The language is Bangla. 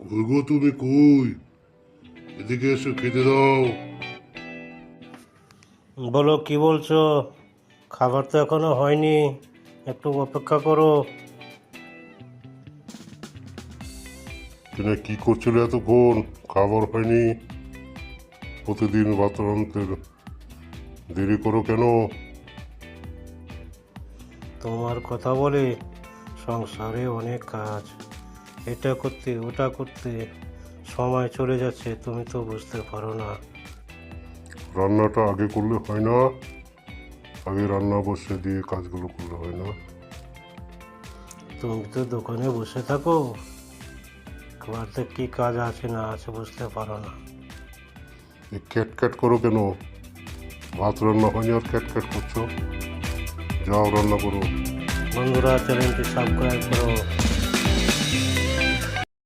কই গো তুমি কই? এদিকে এসে খেতে দাও। বলো কি বলছো? খাবার তো এখনও হয়নি। একটু অপেক্ষা করো। তুমি কি করছিলে এতক্ষণ? খাবার হয়নি। প্রতিদিন ভাত রাঁধতে দেরি করো কেন? তোমার কথা বলে সংসারে অনেক কাজ। এটা করতে ওটা করতে সময় চলে যাচ্ছে তুমি তো বুঝতে পারো না। রান্নাটা আগে করলে হয় না আগে রান্না বসে দিয়ে কাজগুলো করলে হয় না। তুমি তো দোকানে বসে থাকো বাড়িতে কি কাজ আছে না আছে বুঝতে পারো না। এই ক্যাট করো কেন? ভাত রান্না হয়নি আর ক্যাট ক্যাট করছ। যাও রান্না করো। বন্ধুরা চ্যানেলটি সাবস্ক্রাইব করো।